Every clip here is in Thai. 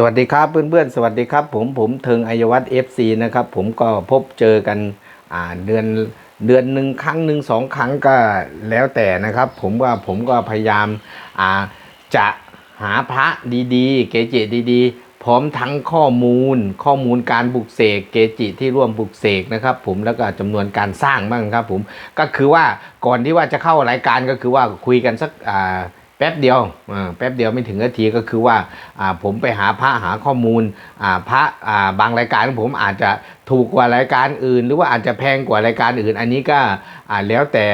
สวัสดีครับเพื่อนๆ สวัสดีครับ ผมผมเทิงอัยวัฒน์เอฟซีนะครับ ผมก็พบเจอกันเดือนเดือนหนึ่งครั้งหนึ่งสองครั้งก็แล้วแต่นะครับ ผมว่าผมก็พยายามาจะหาพระดีๆ เกจิดีๆ พร้อมทั้งข้อมูล ข้อมูลการบุกเสกเกจิที่ร่วมบุกเสกนะครับ ผมแล้วก็จำนวนการสร้างบ้างครับ ผมก็คือว่าก่อนที่ว่าจะเข้ารายการก็คือว่าคุยกันสักอ่า แป๊บเดียวอ่าแป๊บเดียวไม่ถึงนาทีก็คือว่าอ่าผมไปหาพระหาข้อมูลอ่าพระอ่าบางรายการของผมอาจจะถูกกว่ารายการอื่น หรือว่าอาจจะแพงกว่ารายการอื่น อันนี้ก็อ่าแล้วแต่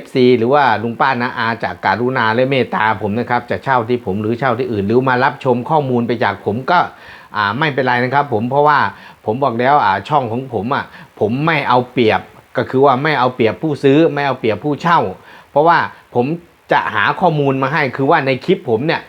FC หรือว่าลุงป้านะอาจากการุณาและเมตตาผมนะครับจะเช่าที่ผมหรือเช่าที่อื่น หรือมารับชมข้อมูลไปจากผมก็อ่าไม่เป็นไรนะครับผมเพราะว่าผมบอกแล้วอ่าช่องของผมอะผมไม่เอาเปรียบก็คือว่าไม่เอาเปรียบผู้ซื้อไม่เอาเปรียบผู้เช่า เพราะว่าผม จะหาข้อมูลมาให้คือว่าในคลิปผมเนี่ย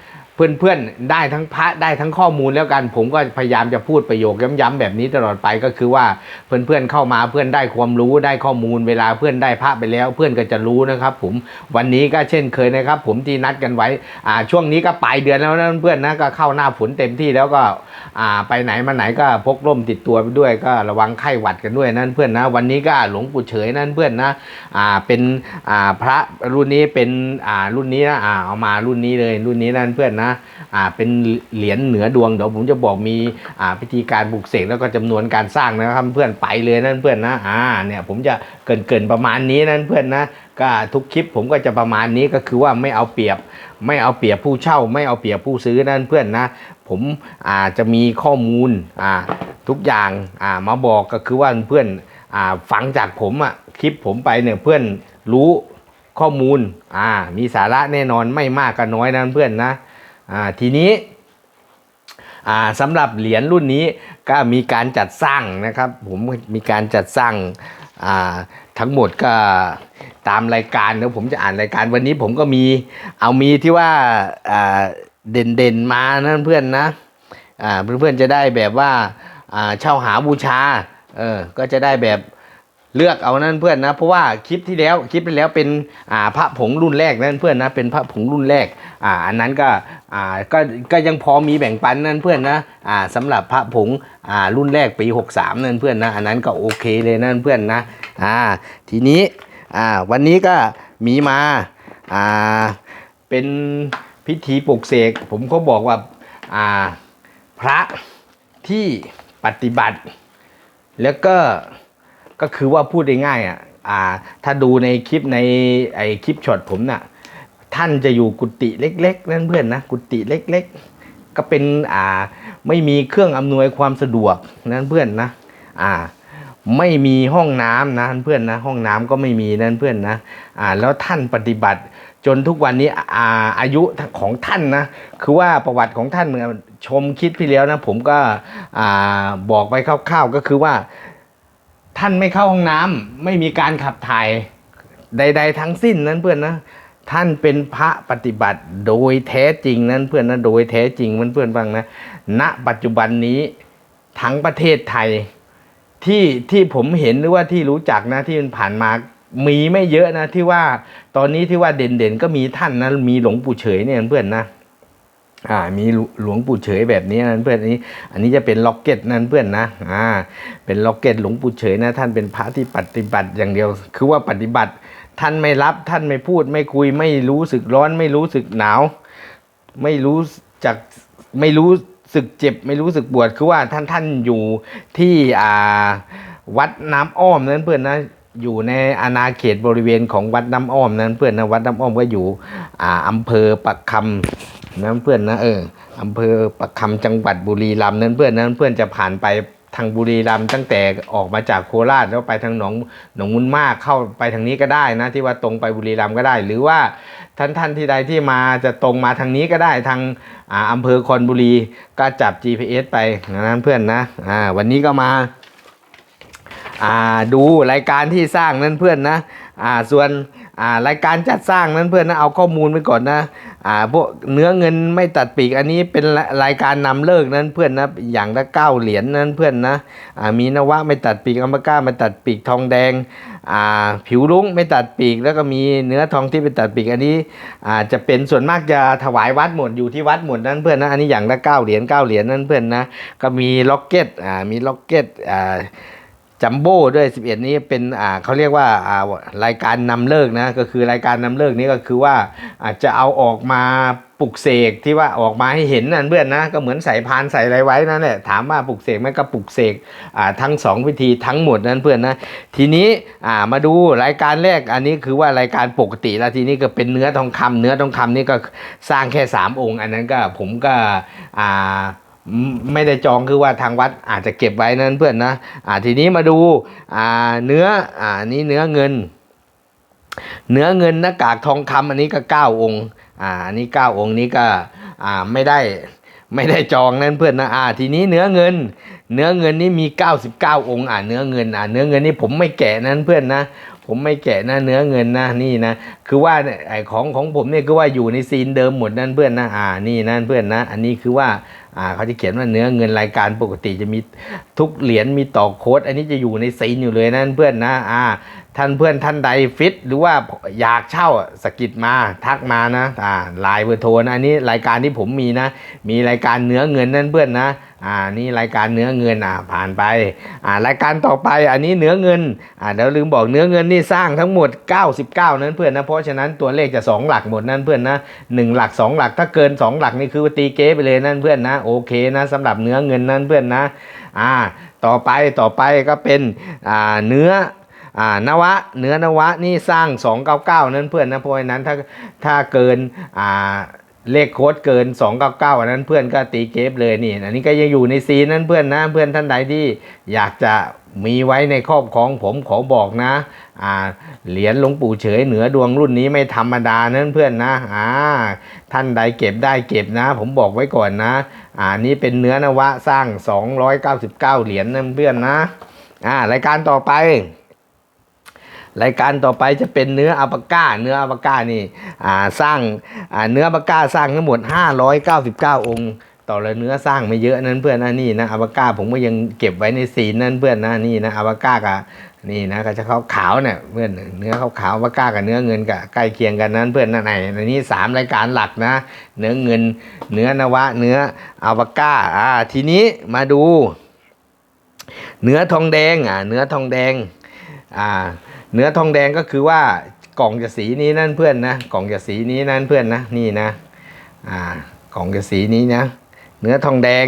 เพื่อนๆได้ทั้งพระได้ทั้งข้อมูลแล้วกัน ผมก็พยายามจะพูดประโยคย้ำๆแบบนี้ตลอดไปก็คือว่าเพื่อนๆเข้ามาเพื่อนได้ความรู้ได้ข้อมูลเวลาเพื่อนได้พระไปแล้ว เพื่อนก็จะรู้นะครับ ผมวันนี้ก็เช่นเคยนะครับ ผมที่นัดกันไว้อ่าช่วงนี้ก็ปลายเดือนแล้วนะเพื่อนนะก็เข้าหน้าฝนเต็มที่แล้วก็อ่าไปไหนมาไหนก็พกร่มติดตัวไปด้วยก็ระวังไข้หวัดกันด้วยนั่นเพื่อนนะวันนี้ก็หลวงปู่เฉยนั่นเพื่อนนะอ่าเป็นอ่าพระรุ่นนี้เป็นอ่ารุ่นนี้นะอ่าเอามารุ่นนี้เลยรุ่นนี้นั่นเพื่อนนะอ่าเป็นเหรียญเหนือดวงเดี๋ยวผมจะบอกมีอ่าพิธีการบุกเสกแล้วก็จำนวนการสร้างนะครับเพื่อนไปเลยนั่นเพื่อนนะอ่าเนี่ยผมจะเกินเกินประมาณนี้นั่นเพื่อนนะก็ทุกคลิปผมก็จะประมาณนี้ก็คือว่าไม่เอาเปรียบ ไม่เอาเปรียบผู้เช่า ไม่เอาเปรียบผู้ซื้อนั่นเพื่อนนะ ผมอาจะมีข้อมูลอ่าทุกอย่างอ่ามาบอกก็คือว่าเพื่อนอ่าฟังจากผมอะคลิปผมไปเนี่ยเพื่อนรู้ข้อมูลอ่ามีสาระแน่นอนไม่มากก็น้อยนั่นเพื่อนนะ อ่าทีนี้อ่าสำหรับเหรียญรุ่นนี้ก็มีการจัดสร้างนะครับ ผมมีการจัดสร้างอ่าทั้งหมดก็ตามรายการเดี๋ยวผมจะอ่านรายการวันนี้ผมก็มีเอามีที่ว่าอ่าเด่นเด่นๆมานั่นเพื่อนนะอ่าเพื่อนๆจะได้แบบว่าอ่าเช่าหาบูชาเออก็จะได้แบบเลือกเอานั่นเพื่อนนะเพราะว่าคลิปที่แล้วคลิปที่แล้วเป็นอ่าพระผงรุ่นแรกนั่นเพื่อนนะเป็นพระผงรุ่นแรก อ่าอันนั้นก็อ่าก็ก็ยังพอมีแบ่งปันนั่นเพื่อนนะอ่าสำหรับพระผงอ่ารุ่นแรกปี 63 นั่นเพื่อนนะอันนั้นก็โอเคเลยนั่นเพื่อนนะอ่าทีนี้อ่าวันนี้ก็มีมาอ่าเป็นพิธีปลุกเสกผมก็บอกว่าอ่าพระที่ปฏิบัติ แล้วก็ก็คือว่าพูดง่ายๆอะอ่าถ้าดูในคลิปในไอคลิปช็อตผมน่ะ ท่านจะอยู่กุฏิเล็ก ๆ นั่นเพื่อนนะกุฏิเล็ก ๆ ก็เป็นอ่าไม่มีเครื่องอำนวยความสะดวกนั่นเพื่อนนะอ่าไม่มีห้องน้ำนะเพื่อนนะห้องน้ำก็ไม่มีนั่นเพื่อนนะอ่าแล้วท่านปฏิบัติจนทุกวันนี้อ่าอายุของท่านนะคือว่าประวัติของท่านเมื่อชมคลิปที่แล้วนะผมก็อ่าบอกไปคร่าวๆก็คือว่า ท่านไม่เข้าห้องน้ำไม่มีการขับถ่ายใด ๆ ทั้งสิ้นนั้นเพื่อนนะ ท่านเป็นพระปฏิบัติโดยแท้จริงนั้นเพื่อนนะโดยแท้จริงมันเพื่อนฟังนะณปัจจุบันนี้ทั้งประเทศไทยที่ที่ผมเห็นหรือว่าที่รู้จักนะที่มันผ่านมามีไม่เยอะนะที่ว่าตอนนี้ที่ว่าเด่นๆก็มีท่านนะมีหลวงปู่เฉยเนี่ยเพื่อนนะอ่ามีหลวงปู่เฉยแบบนี้นั่นเพื่อนอันนี้ อันนี้จะเป็นล็อกเก็ตนั่นเพื่อนนะอ่าเป็นล็อกเก็ตหลวงปู่เฉยนะท่านเป็นพระที่ปฏิบัติอย่างเดียว คือว่าปฏิบัติ ท่านไม่รับท่านไม่พูดไม่คุย ไม่รู้สึกร้อน ไม่รู้สึกหนาว ไม่รู้จักไม่รู้สึกเจ็บ ไม่รู้สึกปวดคือว่าท่านท่านอยู่ที่อ่าวัดน้ำอ้อมนั้นเพื่อนนะอยู่ในอาณาเขตบริเวณของวัดน้ำอ้อมนั้นเพื่อนนะวัดน้ำอ้อมก็อยู่อ่าอำเภอปักคำนั้นเพื่อนนะเอออำเภอปักคำจังหวัดบุรีรัมย์นั้นเพื่อนนั้นเพื่อนจะผ่านไป ทางบุรีรัมย์ตั้งแต่ออกมาจากโคราชแล้วไปทางหนองหนองมุนมากเข้าไปทางนี้ก็ได้นะ ที่ว่าตรงไปบุรีรัมย์ก็ได้ หรือว่าท่านท่านที่ใดที่มาจะตรงมาทางนี้ก็ได้ทางอาอำเภอคอนบุรีก็จับ GPS ไปนั้นเพื่อนนะวันนี้ก็มาาดูรายการที่สร้างนั่นเพื่อนนะส่วนารายการจัดสร้างนั้นเพื่อนนะเอาข้อมูลไปก่อนนะ อ่าพวกเนื้อเงินไม่ตัดปีกอันนี้เป็นรายการนำเลิกนั้นเพื่อนนะอย่างละเก้าเหรียญนั้นเพื่อนนะอ่ามีนวะไม่ตัดปีกอมก้าไม่ตัดปีกทองแดงอ่าผิวรุ้งไม่ตัดปีก แล้วก็มีเนื้อทองที่ไม่ตัดปีกอันนี้อ่าจะเป็นส่วนมากจะถวายวัดหมดอยู่ที่วัดหมดนั้นเพื่อนนะอันนี้อย่างละเก้าเหรียญเก้าเหรียญนั้นเพื่อนนะก็มีล็อกเก็ตอ่ามีล็อกเก็ตอ่า จัมโบ้ด้วย 11 นี้เป็นอ่าเขาเรียกว่าอ่ารายการนำเลิกนะก็คือรายการนำเลิกนี้ก็คือว่าอาจจะเอาออกมาปลุกเสกที่ว่าออกมาให้เห็นนั่นเพื่อนนะก็เหมือนใส่พานใส่อะไรไว้นั่นแหละถามว่าปลุกเสกไหมก็ปลุกเสกอ่าทั้งสองวิธีทั้งหมดนั่นเพื่อนนะทีนี้อ่ามาดูรายการแรกอันนี้คือว่ารายการปกติแล้วทีนี้ก็เป็นเนื้อทองคำเนื้อทองคำนี่ก็สร้างแค่ 3 องค์ อันนั้นก็ผมก็อ่า ไม่ได้จองคือว่าทางวัดอาจจะเก็บไว้นั้นเพื่อนนะอ่าทีนี้มาดูอ่าเนื้ออ่านี่เนื้อเงิน เนื้อเงินหน้ากากทองคำอันนี้ก็เก้าองค์อ่าอันนี้เก้าองค์นี้ก็อ่าไม่ได้ไม่ได้จองนั่นเพื่อนนะอ่าทีนี้เนื้อเงิน เนื้อเงินนี่มี 99 องค์อ่าเนื้อเงินอ่าเนื้อเงินนี่ผมไม่แกะนั้นเพื่อนนะผมไม่แกะนะเนื้อเงินนะนี่นะคือว่าไอของของผมเนี่ยคือว่าอยู่ในซีนเดิมหมดนั่นเพื่อนนะอ่านี่นั่นเพื่อนนะ อันนี้คือว่า อ่าเขาจะเขียนว่าเนื้อเงินรายการปกติจะมีทุกเหรียญมีต่อโค้ด อันนี้จะอยู่ในซีนอยู่เลยนั่นเพื่อนนะอ่า ท่านเพื่อนท่านใดฟิต หรือว่าอยากเช่าสกิดมาทักมานะอ่าไลน์เบอร์โทรนะอันนี้รายการที่ผมมีนะ มีรายการเนื้อเงินนั่นเพื่อนนะอ่านี่รายการเนื้อเงินอ่าผ่านไปอ่ารายการต่อไปอันนี้เนื้อเงินอ่าเดี๋ยวลืมบอกเนื้อเงินนี่สร้างทั้งหมด 99 นั้นเพื่อนนะเพราะฉะนั้นตัวเลขจะ 2 หลักหมดนั่นเพื่อนนะ1หลัก 2 หลักถ้าเกิน 2 หลักนี่คือตีเก๊ไปเลยนั่นเพื่อนนะโอเคนะสำหรับเนื้อเงินนั่นเพื่อนนะอ่าต่อไปต่อไปก็เป็นอ่าเนื้อ อ่านวะเนื้อนวะนี่สร้าง 299 นั้นเพื่อนนะเพราะฉะนั้นถ้าถ้าเกินอ่าเลขโค้ดเกิน 299อันนั้นเพื่อนก็ตีเกฟเลยนี่อันนี้ก็ยังอยู่ในซีนนั้นเพื่อนนะเพื่อนท่านใดที่อยากจะมีไว้ในครอบครองผมขอบอกนะอ่าเหรียญหลวงปู่เฉยเหนือดวงรุ่นนี้ไม่ธรรมดานั้นเพื่อนนะอ่าท่านใดเก็บได้เก็บนะ ผมบอกไว้ก่อนนะอ่านี่เป็นเนื้อนวะสร้าง 299 เหรียญนั่นเพื่อนนะอ่ารายการต่อไป รายการต่อไปจะเป็นเนื้ออัปก้า เนื้ออัปก้านี่สร้างาเนื้ออัปก้าสร้างทั้งหมด 599 องค์ต่อละเนื้อสร้างไม่เยอะนั้นเพื่อนนะนี่นะอัปก้าผมก็ยังเก็บไว้ในซีนั้นเพื่อนนะนี่นะอัปก้ากับนี่นะก็จะขาวขาวเนี่ยเพื่อนเนื้อขาวขาวอัปก้ากับเนื้อเงินกับใกล้เคียงกันนั้นเพื่อนนะไหนในนี้สามรายการหลักนะ เนื้อเงิน เนื้อนวะ เนื้ออัปก้าอ่าทีนี้มาดู เนื้อทองแดงอ่าเนื้อทองแดงอ่า เนื้อทองแดงก็คือว่ากล่องจะสีนี้นั่นเพื่อนนะกล่องจะสีนี้นั่นเพื่อนนะนี่นะอ่ากล่องจะสีนี้นะเนื้อทองแดง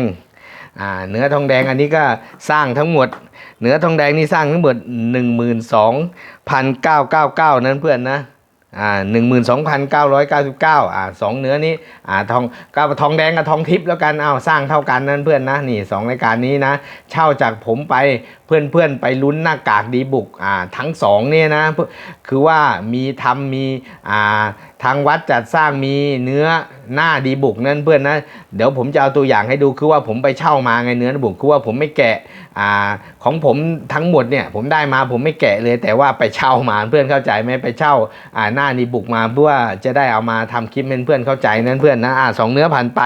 อ่าเนื้อทองแดงอันนี้ก็สร้างทั้งหมด เนื้อทองแดงนี่สร้างทั้งหมด 1 2 9 9 9 นั้นเพื่อนนะ อ่าหนึ่งหมื่นสองพันเก้าร้อยเก้าสิบเก้าอ่าสองเนื้อนี้อ่าทองก็ทองแดงกับทองทิพย์แล้วกันเอาสร้างเท่ากันนั่นเพื่อนนะนี่สองรายการนี้นะ เช่าจากผมไปเพื่อนเพื่อนไปลุ้นหน้ากากดีบุกอ่าทั้งสองเนี่ยนะคือว่ามีทำมีอ่า ทางวัดจัดสร้างมีเนื้อหน้าดีบุกนั่นเพื่อนนะ เดี๋ยวผมจะเอาตัวอย่างให้ดูคือว่าผมไปเช่ามาไงเนื้อบุกคือว่าผมไม่แกะอ่าของผมทั้งหมดเนี่ยผมได้มาผมไม่แกะเลย แต่ว่าไปเช่ามาเพื่อนเข้าใจไหมไปเช่าอ่าหน้าดีบุกมาเพื่อจะได้เอามาทำคลิปเพื่อนเข้าใจนั่นเพื่อนนะอ่าสองเนื้อผ่านไป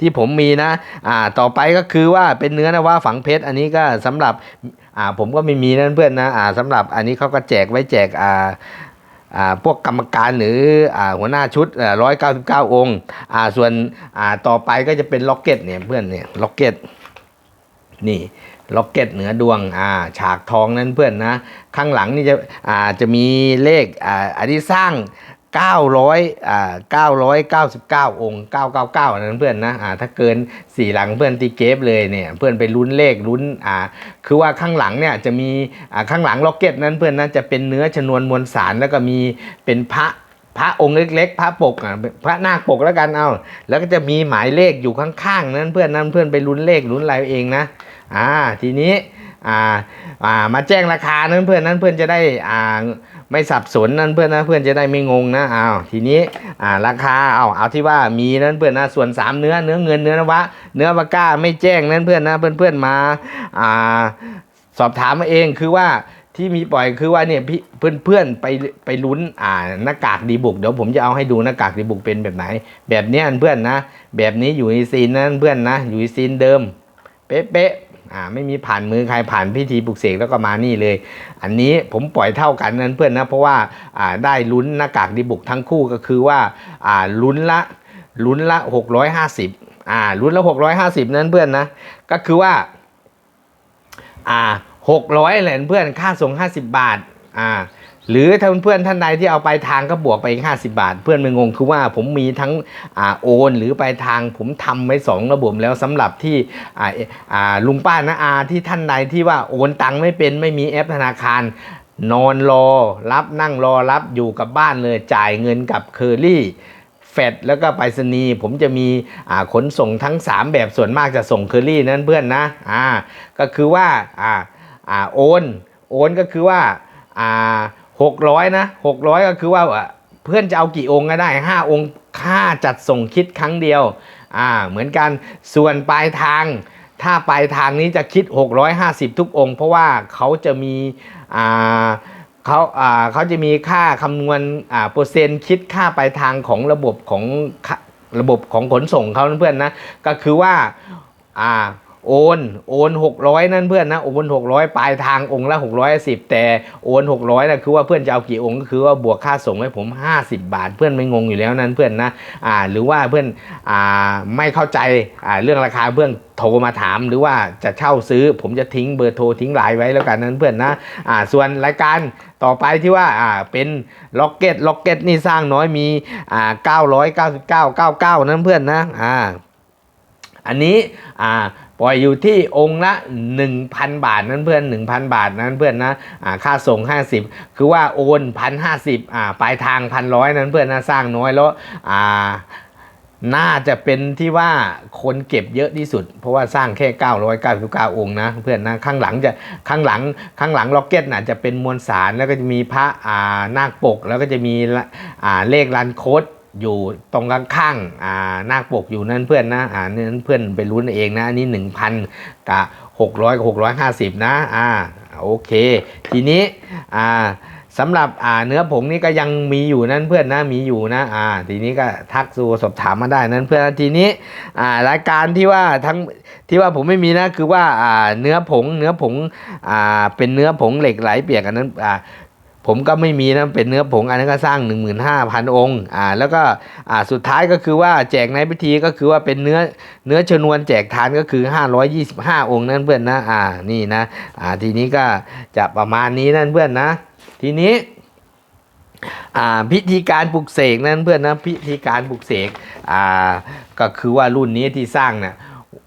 ที่ผมมีนะอ่าต่อไปก็คือว่าเป็นเนื้อนะว่าฝังเพชรอันนี้ก็สำหรับอ่าผมก็ไม่มีนั่นเพื่อนนะอ่าสำหรับอันนี้เขาก็แจกไว้แจกอ่า พวกกรรมการหรืออหัวหน้าชุดร้อยเก้าสิบเก้าองค์ ส่วนต่อไปก็จะเป็นล็อกเก็ตเนี่ยเพื่อนเนี่ยล็อกเก็ตนี่ล็อกเก็ตเหนือดวงอ่าฉากทองนั่นเพื่อนนะ ข้างหลังนี่จะอ่าจะมีเลขอ่าอันนี้สร้าง 900อ่า999 องค์ 999นั้นเพื่อนนะอ่าถ้าเกิน 4 หลังเพื่อนตีเกฟเลยเนี่ยเพื่อนไปลุ้นเลขลุ้นอ่าคือว่าข้างหลังเนี่ยจะมีอ่าข้างหลังล็อกเก็ตนั้นเพื่อนนะจะเป็นเนื้อชนวนมวลสารแล้วก็มีเป็นพระพระองค์เล็ก ๆ พระปกอะพระนาคปกแล้วกันเอา แล้วก็จะมีหมายเลขอยู่ข้างๆนั้นเพื่อนนั้นเพื่อนไปลุ้นเลขลุ้นอะไรเองนะอ่าทีนี้อ่าอ่ามาแจ้งราคานั้นเพื่อนนั้นเพื่อนจะได้อ่า ไม่สับสนนั่นเพื่อนนะเพื่อนจะได้ไม่งงนะอ้าวทีนี้อ่าราคาเอาเอาที่ว่ามีนั่นเพื่อนนะส่วน 3 เนื้อเนื้อเงินเนื้อนวะ เนื้อปากก้าไม่แจ้งนั่นเพื่อนนะเพื่อนเพื่อนมาอ่าสอบถามมาเองคือว่าที่มีปล่อยคือว่าเนี่ยพี่เพื่อนเพื่อนๆไปไปลุ้นอ่าหน้ากากดีบุกเดี๋ยวผมจะเอาให้ดูหน้ากากดีบุกเป็นแบบไหน แบบนี้เพื่อนนะ แบบนี้อยู่ในซีนนั้นเพื่อนนะ อยู่ในซีนเดิม เป๊ะๆ อ่าไม่มีผ่านมือใครผ่านพิธีปลุกเสกแล้วก็มานี่เลย อันนี้ผมปล่อยเท่ากันนั้นเพื่อนนะเพราะว่าอ่าได้ลุ้นหน้ากากดีบุกทั้งคู่ก็คือว่าอ่าลุ้นละลุ้นละ 650อ่าลุ้นละ 650 นั้นเพื่อนนะก็คือว่าอ่าหกร้อยเหรียญเพื่อนค่าส่งห้าสิบบาทอ่า หรือถ้าเพื่อนท่านใดที่เอาไปทางก็บวกไปอีกห้าสิบาท เพื่อนไม่งงคือว่าผมมีทั้งอโอน หรือไปทางผมทำไว้สองระบบแล้วสำหรับที่ลุงป้านะอาที่ท่านใดที่ว่าโอนตังค์ไม่เป็นไม่มีแอปธนาคาร นอนรอรับนั่งรอรับอยู่กับบ้านเลยจ่ายเงินกับเคอรี่เฟดแล้วก็ไปรษณีย์ผมจะมีขนส่งทั้ง 3 แบบส่วนมากจะส่งเคอรี่นั้นเพื่อนนะอ่าก็คือว่าอ่าอ่าโอน โอนก็คือว่าอ่า หกร้อยนะหกร้อยก็คือว่าเพื่อนจะเอากี่องค์ก็ได้ 5 องค์ค่าจัดส่งคิดครั้งเดียวอ่าเหมือนกันส่วนปลายทาง ถ้าปลายทางนี้จะคิด 650 ทุกองค์ เพราะว่าเขาจะมีอ่าเขาอ่าเขาจะมีค่าคำนวณอ่าเปอร์เซ็นต์คิดค่าปลายทางของระบบของระบบของขนส่งเขาเพื่อนนะก็คือว่าอ่า โอนโอน600 นั่นเพื่อนนะโอน600 ปลายทางองค์ละ 610 แต่โอน600นะคือว่าเพื่อนจะเอากี่องค์ก็คือว่าบวกค่าส่งให้ผม 50 บาท เพื่อนไม่งงอยู่แล้วนั้นเพื่อนนะอ่าหรือว่าเพื่อนอ่าไม่เข้าใจอ่าเรื่องราคาเพื่อนโทรมาถามหรือว่าจะเช่าซื้อ ผมจะทิ้งเบอร์โทรทิ้งไลน์ไว้แล้วกันนั้นเพื่อนนะอ่าส่วนรายการต่อไปที่ว่าอ่าเป็นล็อกเก็ตล็อกเก็ตนี่สร้างน้อยมีอ่า999 99 นั้นเพื่อนนะอ่าอันนี้อ่า ปล่อยอยู่ที่องค์ละ 1,000 บาทนั่นเพื่อน 1,000 บาทนั้นเพื่อนนะอ่าค่าส่ง 50 คือว่าโอน1,050อ่าปลายทาง1,100นั้นเพื่อนนะสร้างน้อยแล้วน่าจะเป็นที่ว่าคนเก็บเยอะที่สุด เพราะว่าสร้างแค่ 999 องค์นะเพื่อนนะข้างหลังจะข้างหลังข้างหลังล็อกเก็ตน่ะจะเป็นมวลสารแล้วก็จะมีพระอ่านาคปก แล้วก็จะมีะอ่าเลขรันโคด อยู่ตรงข้างๆอ่านาคปกอยู่นั่นเพื่อนนะอ่านั่นเพื่อนไปรุ้นเองนะอันนี้หนึ่งพันกับหกร้อยกับหกร้อยห้าสิบนะอ่าโอเค ทีนี้อ่าสำหรับอ่าเนื้อผงนี่ก็ยังมีอยู่นั่นเพื่อนนะมีอยู่นะอ่าทีนี้ก็ทักสู่สอบถามมาได้นั่นเพื่อนทีนี้อ่ารายการที่ว่าทั้งที่ว่าผมไม่มีนะคือว่าอ่าเนื้อผงเนื้อผงอ่าเป็นเนื้อผงเหล็กไหลเปียกอันนั้นอ่า ผมก็ไม่มีนะเป็นเนื้อผงอันนั้นก็สร้าง 15,000 องค์อ่าแล้วก็อ่าสุดท้ายก็คือว่าแจกในพิธีก็คือว่าเป็นเนื้อเนื้อชนวนแจกทานก็คือ 525 องค์นั่นเพื่อนนะอ่านี่นะอ่าทีนี้ก็จะประมาณนี้นั่นเพื่อนนะ ทีนี้อ่าพิธีการปลุกเสกนั่นเพื่อนนะพิธีการปลุกเสกอ่าก็คือว่ารุ่นนี้ที่สร้างเนี่ย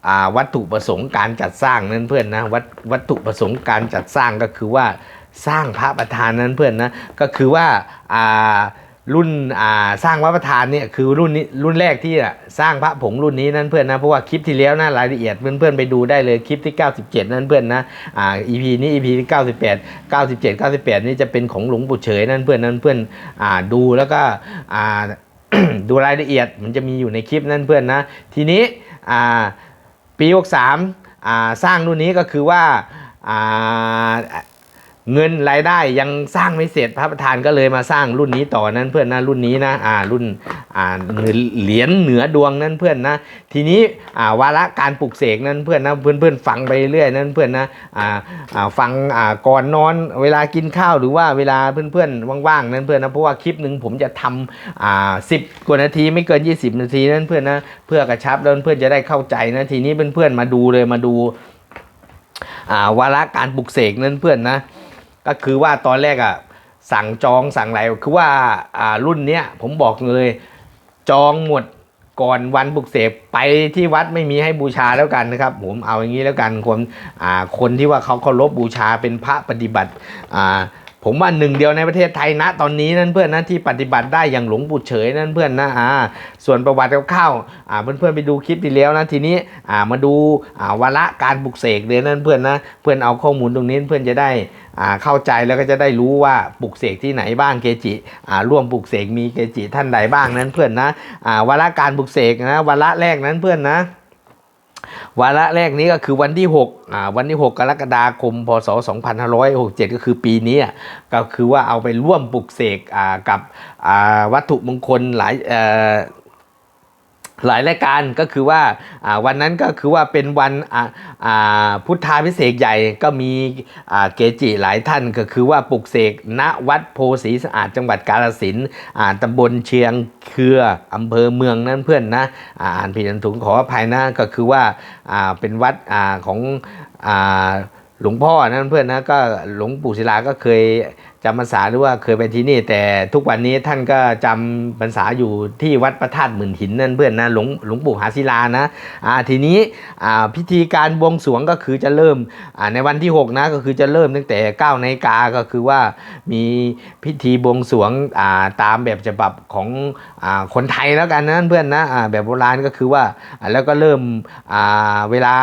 อ่าวัตถุประสงค์การจัดสร้างนั้นเพื่อนนะวัตวัตถุประสงค์การจัดสร้างก็คือว่า สร้างพระประธานนั้นเพื่อนนะก็คือว่าารุ่นสร้างพระประธานเนี่ยคือรุ่นนี้รุ่นแรกที่สร้างพระผงรุ่นนี้นั่นเพื่อนนะเพราะว่าคลิปที่แล้วนะรายละเอียดเพื่อนๆไปดูได้เลยคลิปที่ 97 นั่นเพื่อนนะอ่า EP นี้ EP ที่ 98 97 98 นี่จะเป็นของหลวงปู่เฉยนั่นเพื่อนนั่นเพื่อนอ่าดูแล้วก็อ่าดูรายละเอียดมันจะมีอยู่ในคลิปนั่นเพื่อนนะทีนี้อ่าปี 63อ่าสร้างรุ่นนี้ก็คือว่าอ่า เงินรายได้ยังสร้างไม่เสร็จพระประธานก็เลยมาสร้างรุ่นนี้ต่อนั้นเพื่อนนะรุ่นนี้นะอ่ารุ่นอ่าเหรียญเหนือดวงนั้นเพื่อนนะ ทีนี้อ่าวาระการปลุกเสกนั้นเพื่อนนะเพื่อนเพื่อนๆฟังไปเรื่อยนั้นเพื่อนนะอ่าอ่าฟังอ่าก่อนนอนเวลากินข้าวหรือว่าเวลาเพื่อนเพื่อนๆว่างๆนั้นเพื่อนนะเพราะว่าคลิปหนึ่งผมจะทำอ่าสิบกว่านาทีไม่เกิน 20 นาทีนั้นเพื่อนนะเพื่อกระชับแล้วเพื่อนจะได้เข้าใจนะทีนี้เพื่อนๆมาดูเลยมาดูอ่าวาระการปลุกเสกนั้นเพื่อนนะ ก็คือว่าตอนแรกอะสั่งจองสั่งอะไรคือว่าอ่ารุ่นเนี้ยผมบอกเลย จองหมดก่อนวันปลุกเสกไปที่วัดไม่มีให้บูชาแล้วกันนะครับ ผมเอาอย่างนี้แล้วกันคนอ่าคนที่ว่าเขาเคารพบูชาเป็นพระปฏิบัติอ่า ผมว่าหนึ่งเดียวในประเทศไทยนะตอนนี้นั่นเพื่อนนะที่ปฏิบัติได้อย่างหลวงปู่เฉยนั่นเพื่อนนะอ่าส่วนประวัติคร่าวๆอ่าเพื่อนๆไปดูคลิปที่แล้วนะทีนี้อ่ามาดูอ่าวาระการปลุกเสกเลยนั่นเพื่อนนะเพื่อนเอาข้อมูลตรงนี้เพื่อนจะได้อ่าเข้าใจแล้วก็จะได้รู้ว่าปลุกเสกที่ไหนบ้างเกจิอ่าร่วมปลุกเสกมีเกจิท่านใดบ้างนั้นเพื่อนนะอ่าวาระการปลุกเสกนะวาระแรกนั้นเพื่อนนะ วาระแรกนี้ก็คือวันที่6อ่าวันที่ 6 กรกฎาคม พศ 2567 ก็คือปีนี้ก็คือว่าเอาไปร่วมปลุกเสกอ่ากับอ่าวัตถุมงคลหลายเอ่อ หลายรายการก็คือว่าวันนั้นก็คือว่าเป็นวันพุทธาพิเศษกใหญ่ก็มีเกจิหลายท่านก็คือว่าปลุกเสกณวัดโพสีสะอาดจังหวัดกาฬสินตำบลเชียงเครืออำเภอเมืองนั่นเพื่อนนะอ่านผิดอ่านถูกขออภัยนะก็คือว่าเป็นวัดอของอหลวงพ่อนั่นเพื่อนนะก็หลวงปู่ศิลาก็เคย จำพรรษาหรือว่าเคยไปที่นี่ แต่ทุกวันนี้ท่านก็จำพรรษาอยู่ที่วัดพระธาตุหมื่นหินนั่นเพื่อนนะหลวงหลวงปู่หาศิลานะอ่าทีนี้อ่าพิธีการบวงสรวงก็คือจะเริ่มอ่าในวันที่ 6 นะก็คือจะเริ่มตั้งแต่9นาฬิกาก็คือว่ามีพิธีบวงสรวงอ่าตามแบบฉบับของอ่าคนไทยแล้วกันนะเพื่อนนะอ่าแบบโบราณก็คือว่าแล้วก็เริ่มอ่าเวลา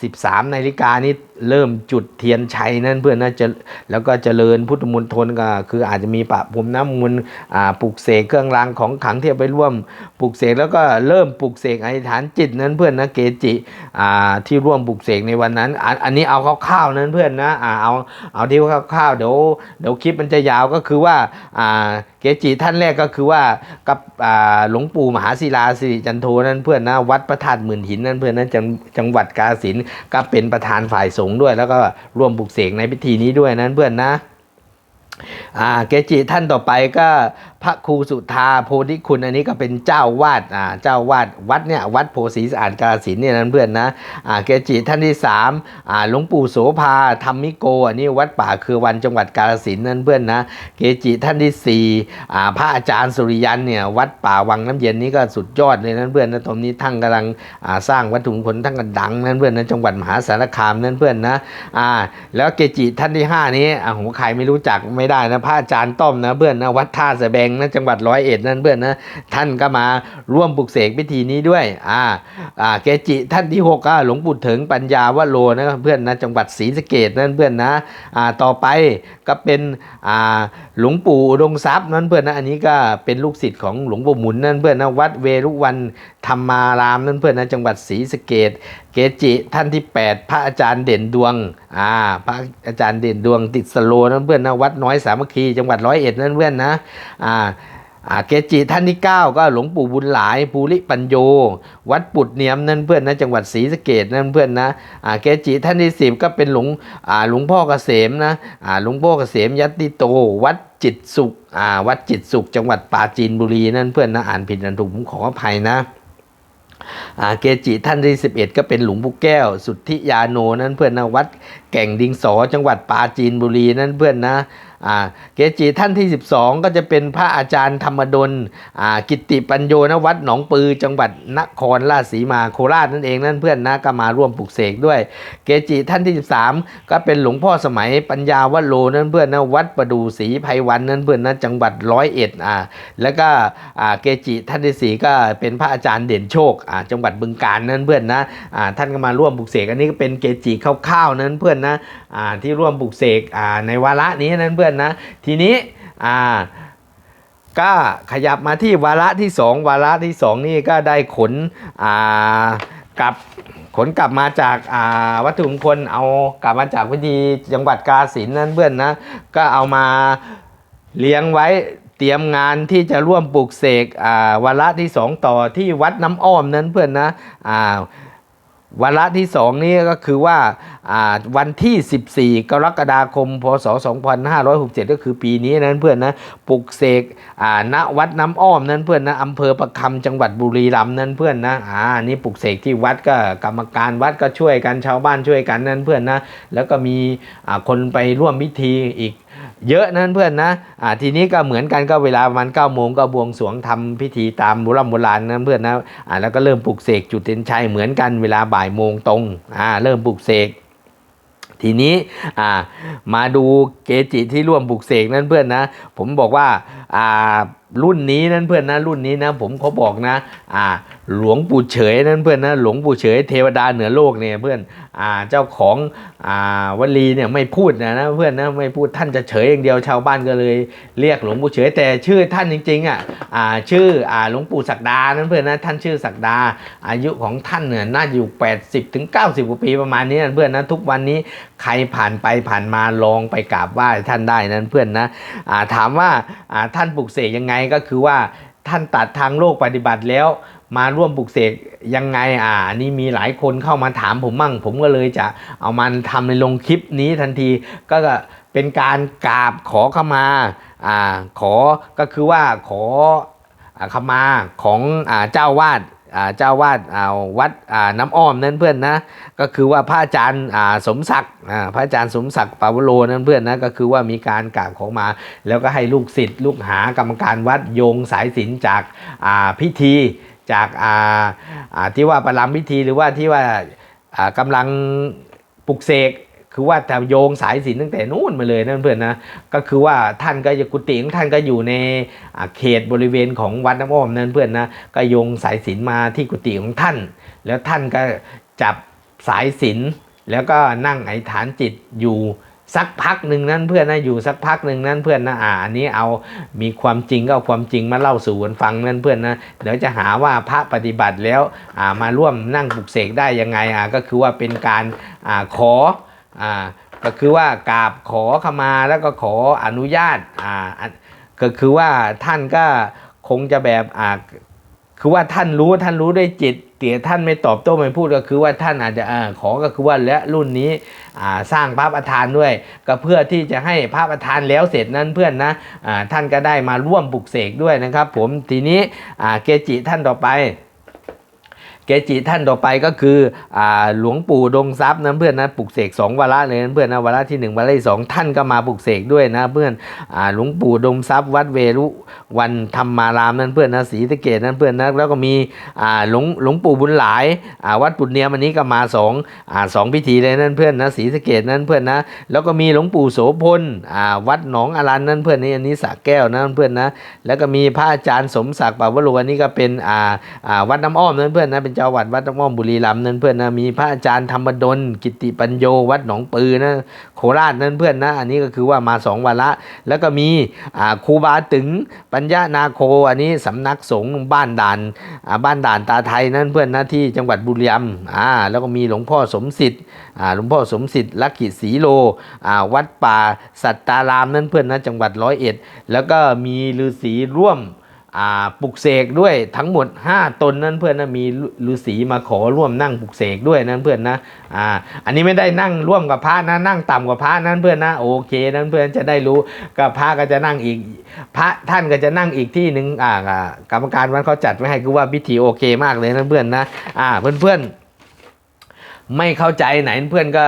13นาฬิกานี้ เริ่มจุดเทียนชัยนั่นเพื่อนนะจะแล้วก็เจริญพุทธมนตรก็คืออาจจะมีปะพรมน้ำมนต์อ่าปลุกเสกเครื่องรางของขังที่เอาไปร่วมปลุกเสกแล้วก็เริ่มปลุกเสกอธิษฐานจิตนั้นเพื่อนนะเกจิอ่าที่ร่วมปลุกเสกในวันนั้น อันนี้เอาคร่าวๆนั้นเพื่อนนะอ่าเอาเอาที่คร่าวๆเดี๋ยวเดี๋ยวคลิปมันจะยาวก็คือว่าเกจิท่านแรกก็คือว่ากับอ่าหลวงปู่มหาศิลาสิริจันโทนั่นเพื่อนนะวัดพระธาตุหมื่นหินนั่นเพื่อนนะจังจังหวัดกาฬสินก็เป็นประธานฝ่ายสงฆ์ด้วย แล้วก็ร่วมปลุกเสกในพิธีนี้ด้วยนั้นเพื่อนนะ อ่าเกจิท่านต่อไปก็พระครูสุธาโพธิคุณอันนี้ก็เป็นเจ้าวาดอ่าเจ้าวาดวัดเนี่ยวัดโพสีสะอาดกาฬสินเนี่ยนั้นเพื่อนนะอ่าเกจิท่านที่สามอ่าหลวงปู่โสภาธรรมิโกอันนี้วัดป่าคือวันจังหวัดกาฬสินนั่นเพื่อนนะเกจิท่านที่สี่อ่าพระอาจารย์สุริยันเนี่ยวัดป่าวังน้ำเย็นนี่ก็สุดยอดเลยนั่นเพื่อนนะตอนนี้ท่านกำลังอ่าสร้างวัตถุมงคลท่านก็ดังนั่นเพื่อนนะจังหวัดมหาสารคามนั่นเพื่อนนะอ่าแล้วเกจิท่านที่ห้านี้อ่าผมใครไม่รู้จักไม่ได้นะพระอาจารย์ต้อมนะเพื่อนนะวัดท่าสะแบงนะจังหวัดร้อยเอ็ดนั่นเพื่อนนะท่านก็มาร่วมปลุกเสกพิธีนี้ด้วยอ่าอ่าเกจิท่านที่หกก็หลวงปู่เถิงปัญญาวโรนะเพื่อนนะจังหวัดศรีสะเกดนั่นเพื่อนนะอ่าต่อไปก็เป็นอ่า หลวงปู่อุดงทรัพย์นั่นเพื่อนนะอันนี้ก็เป็นลูกศิษย์ของหลวงปู่หมุนนั่นเพื่อนนะวัดเวรุวันธรรมารามนั่นเพื่อนนะจังหวัดศรีสะเกดเกจิท่านที่ 8 พระอาจารย์เด่นดวงอ่าพระอาจารย์เด่นดวงติดสโลนั่นเพื่อนนะวัดน้อยสามัคคีจังหวัดร้อยเอ็ดนั่นเพื่อนนะอ่าเกจิท่านที่ 9 ก็หลวงปู่บุญหลายภูริปัญโย วัดปุดเนียมนั่นเพื่อนนะจังหวัดศรีสะเกดนั่นเพื่อนนะอ่าเกจิท่านที่ 10 ก็เป็นหลวงอ่าหลวงพ่อเกษมนะอ่าหลวงพ่อเกษมยัตติโต วัด จิตสุขอ่าวัดจิตสุข จังหวัดปราจีนบุรีนั่นเพื่อนนะอ่านผิดอ่านถูกผมขออภัยนะเกจิท่านที่ 11 ก็เป็นหลวงปู่แก้ว สุทธิยาโนนั่นเพื่อนนะวัดแก่งดิงสอจังหวัดปราจีนบุรีนั่นเพื่อนนะ เกจิท่านที่ 12 ก็จะเป็นพระอาจารย์ธรรมดลกิตติปัญโยนวัดหนองปือ จังหวัดนครราชสีมาโคราชนั่นเองนั่นเพื่อนนะก็มาร่วมปลุกเสกด้วย เกจิท่านที่ 13 ก็เป็นหลวงพ่อสมัยปัญญาวัโรนั่นเพื่อนนะวัดประดูศรีไพวันนั่นเพื่อนนะจังหวัดร้อยเอ็ดอ่าแล้วก็อ่าเกจิท่านที่สี่ก็เป็นพระอาจารย์เด่นโชคอ่าจังหวัดบึงกาฬนั่นเพื่อนนะอ่าท่านก็มาร่วมปลุกเสกอันนี้ก็เป็นเกจิคร่าวๆนั้นเพื่อนนะอ่าที่ร่วมปลุกเสกอ่าในวาระนี้นั้นเพื่อนนะ ทีนี้อ่าก็ขยับมาที่วาระที่สองวาระที่สองนี่ก็ได้ขนอ่ากลับขนกลับมาจากอ่าวัตถุมงคลเอากลับมาจากพิธีจังหวัดกาสินนั่นเพื่อนนะก็เอามาเลี้ยงไว้เตรียมงานที่จะร่วมปลูกเสกอ่าวาระที่สองต่อที่วัดน้ำอ้อมนั้นเพื่อนนะอ่า วาระที่สองนี้ก็คือว่าวันที่ 14 กรกฎาคม พศ 2567 ก็คือปีนี้นั้นเพื่อนนะปลุกเสกณวัดน้ำอ้อมนั้นเพื่อนนะอำเภอประคำจังหวัดบุรีรัมย์นั้นเพื่อนนะอ่านี่ปลุกเสกที่วัดก็กรรมการวัดก็ช่วยกันชาวบ้านช่วยกันนั้นเพื่อนนะแล้วก็มีคนไปร่วมพิธีอีก เยอะนั่นเพื่อนนะอ่าทีนี้ก็เหมือนกันก็เวลาประมันเก้าโมงก็บวงสรวงทำพิธีตามโบราณโบราณนั่นเพื่อนนะอ่าแล้วก็เริ่มปลุกเสกจุดเทียนชัยเหมือนกันเวลาบ่ายโมงตรงอ่าเริ่มปลุกเสกทีนี้อ่ามาดูเกจิที่ร่วมปลุกเสกนั่นเพื่อนนะ ผมบอกว่า อ่ารุ่นนี้นั่นเพื่อนนะรุ่นนี้นะผมเขาบอกนะอ่าหลวงปู่เฉยนั่นเพื่อนนะหลวงปู่เฉยเทวดาเหนือโลกเนี่ยเพื่อนอ่าเจ้าของอ่าวลีเนี่ยไม่พูดนะนะเพื่อนนะไม่พูดท่านจะเฉยอย่างเดียวชาวบ้านก็เลย เรียกหลวงปู่เฉยแต่ชื่อท่านจริงๆอะอ่าชื่ออ่าหลวงปู่ศักดานั่นเพื่อนนะท่านชื่อศักดา อายุของท่านเนี่ยน่าอยู่ 80ถึง90กว่าปีประมาณนี้นะเพื่อนนะทุกวันนี้ใครผ่านไปผ่านมาลองไปกราบไหว้ท่านได้นั้นเพื่อนนะอ่าถามว่าอ่าท่านปลุกเสกยังไงก็คือว่าท่านตัดทางโลกปฏิบัติแล้ว มาร่วมปลุกเสกยังไงอ่านี่มีหลายคนเข้ามาถามผมมั่ง ผมก็เลยจะเอามันทำในลงคลิปนี้ทันทีก็เป็นการกราบขอขมาอ่าขอก็คือว่าขอขมาของอเจ้าวาด เจ้าวาดาวัดน้ำอ้อมนั่นเพื่อนนะก็คือว่าพระอาจารย์สมศักดิ์พระอาจารย์สมศักดิ์ปาวโลนั่นเพื่อนนะก็คือว่ามีการกราบของมา แล้วก็ให้ลูกศิษย์ลูกหากรรมการวัดโยงสายสิญจนจากาพิธีจากาาที่ว่าประลำพิธีหรือว่าที่ว่าอ่ากำลังปลุกเสก คือว่าแต่โยงสายสิญจนตั้งแต่นู้นมาเลยนั่นเพื่อนนะก็คือว่าท่านก็จะกุฏิของท่านก็อยู่ในเขตบริเวณของวัดน้ำอ้อมนั่นเพื่อนนะก็โยงสายสิญจนมาที่กุฏิของท่าน แล้วท่านก็จับสายสิญจนแล้วก็นั่งอฐานจิตอยู่สักพักหนึ่งนั้นเพื่อนนะอยู่สักพักหนึ่งนั้นเพื่อนนะอ่าอันนี้เอามีความจริงก็เอาความจริงมาเล่าสู่กันฟังนั่นเพื่อนนะเดี๋ยวจะหาว่าพระปฏิบัติแล้วอ่ามาร่วมนั่งปลุกเสกได้ยังไงอ่าก็คือว่าเป็นการอ่าขอ อ่าก็คือว่ากราบขอขมาแล้วก็ขออนุญาตอ่าก็คือว่าท่านก็คงจะแบบอ่าคือว่าท่านรู้ท่านรู้ด้วยจิตเตี๋ยท่านไม่ตอบโต้ไม่พูดก็คือว่าท่านอาจจะอขอก็คือว่าและรุ่นนี้สร้างพระประธานด้วย ก็เพื่อที่จะให้พระประธานแล้วเสร็จนั้นเพื่อนนะท่านก็ได้มาร่วมปลุกเสกด้วยนะครับ ผมทีนี้เกจิท่านต่อไป เกจิท่านต่อไปก็คืออหลวงปู่ดงทรัพย์นะเพื่อนนะปลุกเสกสองวาระเลยนะเพื่อนนะวาระที่หนึ่งวาระที่สองท่านก็มาปลุกเสกด้วยนะเพื่อนอหลวงปู่ดงทรัพย์วัดเวรุวันธรรมารามนั่นเพื่อนนะศรีสะเกดนั่นเพื่อนนะแล้วก็มีหลวงหลวงปู่บุญหลายวัดปุณเนียมอันนี้ก็มาสองอสองพิธีเลยนั่นเพื่อนนะศรีสะเกดนั่นเพื่อนนะแล้วก็มีหลวงปู่โสพลวัดหนองอรันนั่นเพื่อนนี่อันนี้สระแก้วนั่นเพื่อนนะแล้วก็มีพระอาจารย์สมศักดิ์ปาวโรอันนี้ก็เป็นวัดน้ำอ้อมนั่นเพื่อนนะเป็นเจ้าวัดวัดน้ำอ้อมบุรีรัมย์นั่นเพื่อนนะมีพระอาจารย์ธรรมดลกิติปัญโยวัดหนองปือนะโคราชนั่นเพื่อนนะ อันนี้ก็คือว่ามาสองวาระแล้วก็มีครูบาตึงปัญญานาโคอันนี้สำนักสงฆ์บ้านด่านอ่าบ้านด่านตาไทยนั่นเพื่อนนะที่จังหวัดบุรีรัมย์อ่าแล้วก็มีหลวงพ่อสมศิษย์อ่าหลวงพ่อสมศิษย์ลักขิศรีโลอ่าวัดป่าสัตตารามนั่นเพื่อนนะจังหวัดร้อยเอ็ดแล้วก็มีฤาษีร่วม ปลุกเสกด้วยทั้งหมด 5 ตนนั้นเพื่อนนะมีฤาษีมาขอร่วมนั่งปลุกเสกด้วยนั้นเพื่อนนะอ่าอันนี้ไม่ได้นั่งร่วมกับพระนะนั่งต่ำกว่าพระนั้นเพื่อนนะโอเคนั้นเพื่อนจะได้รู้กับพระก็จะนั่งอีก พระท่านก็จะนั่งอีกที่หนึ่งอ่ากรรมการวันเขาจัดไว้ให้คือว่าพิธีโอเคมากเลยนั้นเพื่อนนะอ่าเพื่อนเพื่อนๆไม่เข้าใจไหนเพื่อนก็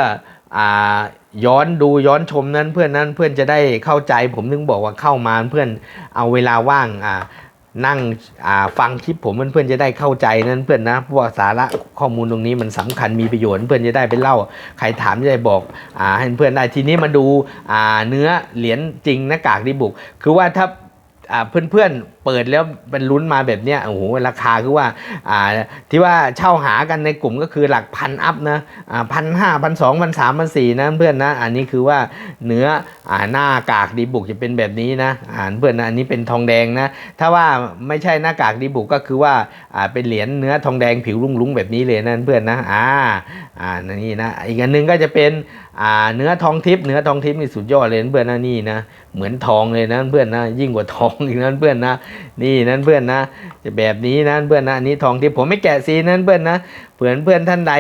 อ่าย้อนดูย้อนชมนั้นเพื่อนนั้นเพื่อนจะได้เข้าใจผมถึงบอกว่าเข้ามาเพื่อนเอาเวลาว่างอ่า นั่งฟังคลิปผมเพื่อนๆจะได้เข้าใจนั้นเพื่อนนะเพราะว่าสาระข้อมูลตรงนี้มันสำคัญมีประโยชน์เพื่อนจะได้ไปเล่าใครถามจะได้บอกอให้เพื่อนได้ทีนี้มาดูาเนื้อเหรียญจริงหน้ากากดีบุก คือว่าถ้าอ่าเพื่อนๆเปิดแล้วเป็นลุ้นมาแบบเนี้ยโอ้โหราคาคือว่าอ่าที่ว่าเช่าหากันในกลุ่มก็คือหลักพันอัพนะอ่าพันห้าพันสองพันสามพันสี่นะเพื่อนนะ อันนี้คือว่าเนื้ออ่าหน้ากากดีบุกจะเป็นแบบนี้นะอ่าเพื่อนนะอันนี้เป็นทองแดงนะ ถ้าว่าไม่ใช่หน้ากากดีบุกก็คือว่าอ่าเป็นเหรียญเนื้อทองแดงผิวลุ้งๆแบบนี้เลยนั่นเพื่อนนะอ่าอ่านี่นะอีกอันหนึงก็จะเป็นอ่าเนื้อทองทิพย์เนื้อทองทิพย์นี่สุดยอดเลยเพื่อนนะนี่นะเหมือนทองเลยนะเพื่อนนะยิ่งกว่าทองอีกนั้นเพื่อนนะนี่นั่นเพื่อนนะจะแบบนี้นะเพื่อนนะอันนี้ทองทิพย์ผมไม่แกะสีนั้นเพื่อนนะเผื่อเพื่อนท่านใด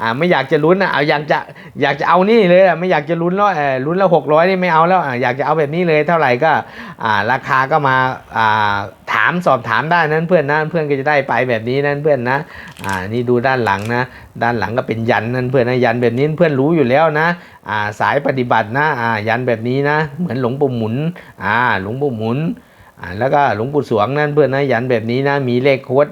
อ่าไม่อยากจะลุ้นนะเอาอยากจะอยากจะเอานี่เลยอะไม่อยากจะลุ้นแล้วเออลุ้นแล้วหกร้อยนี่ไม่เอาแล้วอะอยากจะเอาแบบนี้เลยเท่าไหร่ก็อ่าราคาก็มาอ่าถามสอบถามได้นั้นเพื่อนนะเพื่อนก็จะได้ไปแบบนี้นั้นเพื่อนนะอ่านี่ดูด้านหลังนะ ด้านหลังก็เป็นยันนั้นเพื่อนนะยันแบบนี้เพื่อนรู้อยู่แล้วนะอ่าสายปฏิบัตินะอ่ายันแบบนี้นะ เหมือนหลวงปู่หมุนอ่าหลวงปู่หมุนอ แล้วก็หลวงปู่สวงนั่นเพื่อนนะยันแบบนี้นะมีเลขโค้ด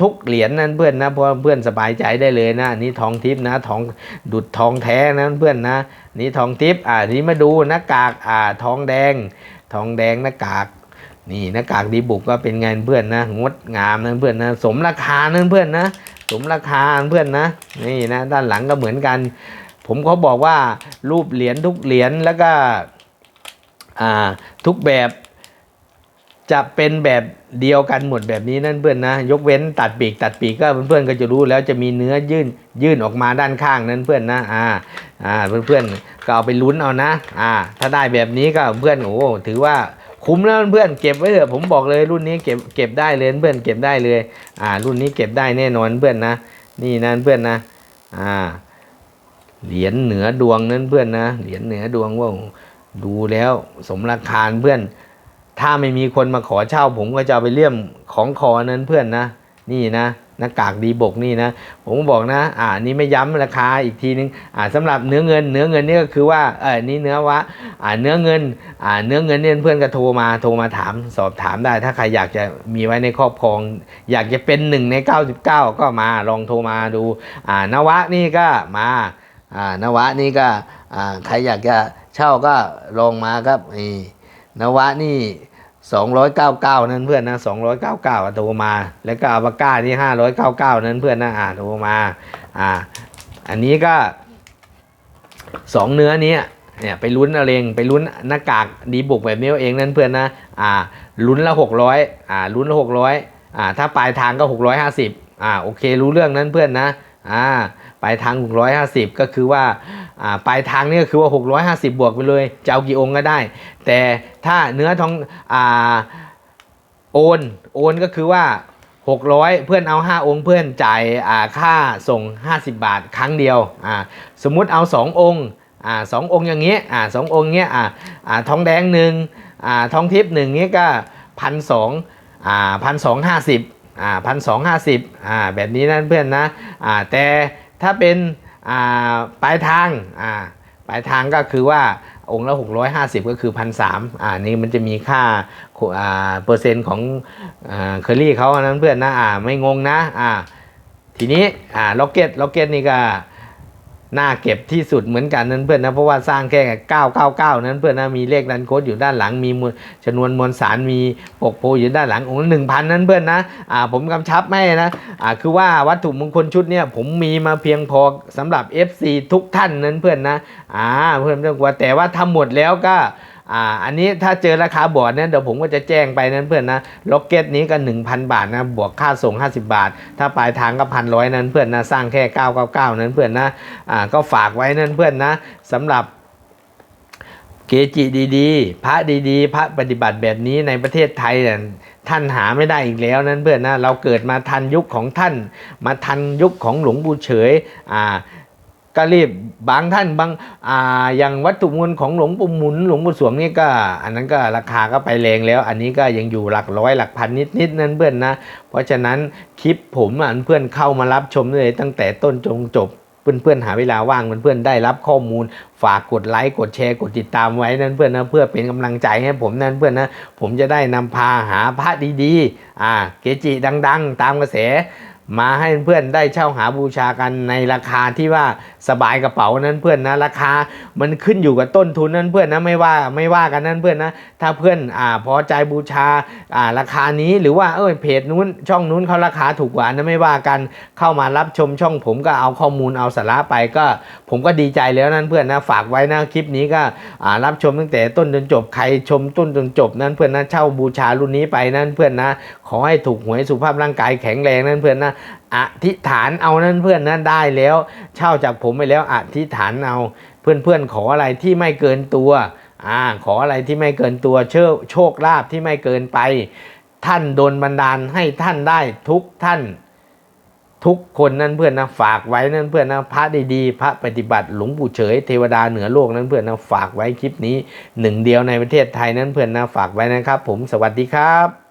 ทุกเหรียญนั่นเพื่อนนะเพราะเพื่อนสบายใจได้เลยนะนี่ทองทิพย์นะทองดุดทองแท้นั้นเพื่อนนะนี่ทองทิพย์อ่านี่มาดูหน้ากากอ่าทองแดง ทองแดงหน้ากากนี่หน้ากากดีบุกก็เป็นไงเพื่อนนะงดงามนะเพื่อนนะสมราคานะเพื่อนนะสมราคาเพื่อนนะนี่นะด้านหลังก็เหมือนกัน ผมเขาบอกว่ารูปเหรียญทุกเหรียญแล้วก็อ่าทุกแบบ จะเป็นแบบเดียวกันหมดแบบนี้นั่นเพื่อนนะ ยกเว้นตัดปีกตัดปีกก็เพื่อนๆก็จะรู้แล้วจะมีเนื้อยื่นยื่นออกมาด้านข้างนั้นเพื่อนนะอ่าอ่าเพื่อนๆก็เอาไปลุ้นเอานะอ่าถ้าได้แบบนี้ก็เพื่อนโอ้ถือว่าคุ้มแล้วเพื่อนเก็บไว้เถอะผมบอกเลยรุ่นนี้เก็บเก็บได้เลยเพื่อนเก็บได้เลยอ่ารุ่นนี้เก็บได้แน่นอนเพื่อนนะ นี่นะเพื่อนนะอ่าเหรียญเหนือดวงนั้นเพื่อนนะเหรียญเหนือดวงว่าดูแล้วสมราคาเพื่อน ถ้าไม่มีคนมาขอเช่า ผมก็จะไปเลี่ยมของคอนั้นเพื่อนนะ นี่นะหน้ากากดีบกนี่นะ ผมบอกนะ อ่านี่ไม่ย้ำราคาอีกทีนึง อ่าสำหรับเนื้อเงิน เนื้อเงินนี่ก็คือว่า เออนี่เนื้อวะ อ่าเนื้อเงิน อ่าเนื้อเงินเนี่ยเพื่อนก็โทรมา โทรมาถาม สอบถามได้ ถ้าใครอยากจะมีไว้ในครอบครอง อยากจะเป็นหนึ่งใน 99 ก็มา ลองโทรมาดู อ่านวะนี่ก็มา อ่านวะนี่ก็ อ่า ใครอยากจะเช่าก็ลองมาครับนี่ นวะนี่ 299 นั้นเพื่อนนะ299อะโทรมาแล้วก็อาบาก้านี่ 599 นั้นเพื่อนนะอ่าโทรมาอ่าอันนี้ก็สองเนื้อนี้เนี่ยไปลุ้นเอาเองไปลุ้นหน้ากากดีบุกแบบนี้เองนั่นเพื่อนนะอ่าลุ้นละ 600อ่าลุ้นละ600อ่าถ้าปลายทางก็ 650อ่าโอเครู้เรื่องนั้นเพื่อนนะอ่า ลายทาง 650 ก็คือว่าปลายทางนี่ก็คือว่า 650 บวกไปเลยจะเอากี่องค์ก็ได้ แต่ถ้าเนื้อทองอโอนโอนก็คือว่า 600 เพื่อนเอา 5 องค์เพื่อนจ่ายอ่าค่าส่ง 50 บาทครั้งเดียวสมมุติเอา 2 องค์อ่าสององค์อย่างเงี้ยสององค์เงี้ยทองแดงหนึ่งอทองทิพย์หนึ่งเงี้ยก็พันสองพันสองห้าสิบพันสองห้าสิบแบบนี้นั่นเพื่อนนะแต่ ถ้าเป็นปลายทางปลายทางก็คือว่าองค์ละ 650 ก็คือพันสามอ่านี่มันจะมีค่าอ่าเปอร์เซ็นต์ของเคอรี่เขานั้นเพื่อนนะอ่าไม่งงนะอ่าทีนี้อ่าล็อกเก็ตล็อกเก็ตนี่ก็ น่าเก็บที่สุดเหมือนกันนั้นเพื่อนนะเพราะว่าสร้างแค่ 999 นั้นเพื่อนนะมีเลขดันโค้ดอยู่ด้านหลังมีมวลชนวนมวลสารมีปกโพอยู่ด้านหลังองค์หนึ่งพันนั้นเพื่อนนะอ่าผมกำชับไม่นะอ่าคือว่าวัตถุมงคลชุดเนี่ยผมมีมาเพียงพอสำหรับ FC ทุกท่านนั้นเพื่อนนะอ่าเพื่อนไม่ต้องกลัวแต่ว่าทำหมดแล้วก็ อ่าอันนี้ถ้าเจอราคาบอร์ดเนี่ยเดี๋ยวผมก็จะแจ้งไปนั้นเพื่อนนะล็อกเก็ตนี้ก็ 1,000 บาทนะบวกค่าส่ง 50 บาท ถ้าปลายทางก็พันร้อยนั้นเพื่อนนะสร้างแค่ 999 นั้นเพื่อนนะอ่าก็ฝากไว้นั้นเพื่อนนะสำหรับเกจิดีๆ พระดีๆ พระปฏิบัติแบบนี้ในประเทศไทยเนี่ยท่านหาไม่ได้อีกแล้วนั้นเพื่อนนะเราเกิดมาทันยุคของท่าน มาทันยุคของหลวงปู่เฉยอ่า ก็รีบบางท่านบางอ่าอย่างวัตถุมงคลของหลวงปู่หมุนหลวงปู่สวงนี่ก็ อันนั้นก็ราคาก็ไปแรงแล้ว อันนี้ก็ยังอยู่หลักร้อยหลักพันนิดๆนั่นเพื่อนนะ เพราะฉะนั้นคลิปผมอะเพื่อนเข้ามารับชมเลยตั้งแต่ต้นจนจบเพื่อนๆหาเวลาว่างเพื่อนๆได้รับข้อมูล ฝากกดไลค์กดแชร์กดติดตามไว้นั่นเพื่อนนะเพื่อเป็นกำลังใจให้ผมนั่นเพื่อนนะผมจะได้นำพาหาพระดีๆ อ่า เกจิดัง ๆ ตามกระแส มาให้เพื่อนได้เช่าหาบูชากันในราคาที่ว่าสบายกระเป๋านั้นเพื่อนนะราคา มันขึ้นอยู่กับต้นทุนนั้นเพื่อนนะไม่ว่าไม่ว่ากันนั้นเพื่อนนะถ้าเพื่อนอ่าพอใจบูชาอ่าราคานี้หรือว่าเออเพจนู้นช่องนู้นเขาราคาถูกกว่านั้นไม่ว่ากันเข้ามารับชมช่องผมก็เอาข้อมูลเอาสาระไปก็ ผมก็ดีใจแล้วนั่นเพื่อนนะฝากไว้นะคลิปนี้ก็อ่ารับชมตั้งแต่ต้นจนจบใครชมต้นจนจบนั้นเพื่อนนะเช่าบูชารุ่นนี้ไปนั่นเพื่อนนะ ขอให้ถูกหวยสุขภาพร่างกายแข็งแรงนั่นเพื่อนนะอธิษฐานเอานั่นเพื่อนนะได้แล้ว เช่าจากผมไปแล้วอธิษฐานเอาเพื่อนเพื่อนๆขออะไรที่ไม่เกินตัวอ่าขออะไรที่ไม่เกินตัวโชคโชคลาภที่ไม่เกินไป ท่านโดนบันดาลให้ท่านได้ทุกท่าน ทุกคนนั่นเพื่อนนะฝากไว้นั่นเพื่อนนะพระดีๆ พระปฏิบัติหลวงปู่เฉยเทวดาเหนือโลกนั่นเพื่อนนะฝากไว้คลิปนี้หนึ่งเดียวในประเทศไทยนั่นเพื่อนนะฝากไว้นะครับ ผมสวัสดีครับ